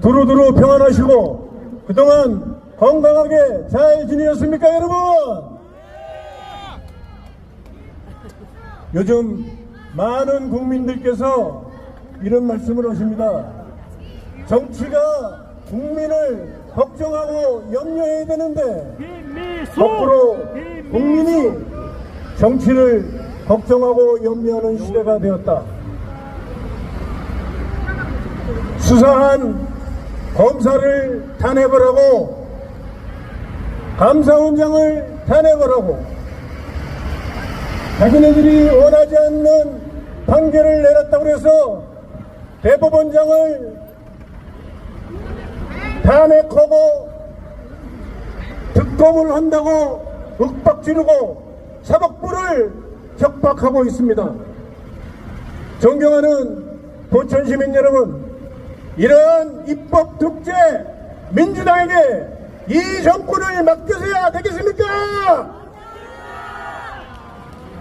두루두루 평안하시고 그동안 건강하게 잘 지내셨습니까 여러분? 요즘 많은 국민들께서 이런 말씀을 하십니다. 정치가 국민을 걱정하고 염려해야 되는데 거꾸로. 국민이 정치를 걱정하고 염려하는 시대가 되었다. 수사한 검사를 탄핵을 하고 감사원장을 탄핵을 하고 자기네들이 원하지 않는 판결을 내렸다고 해서 대법원장을 탄핵하고 특검을 한다고 윽박 지르고 사법부를 협박하고 있습니다. 존경하는 보천 시민 여러분, 이러한 입법 독재 민주당에게 이 정권을 맡겨서야 되겠습니까?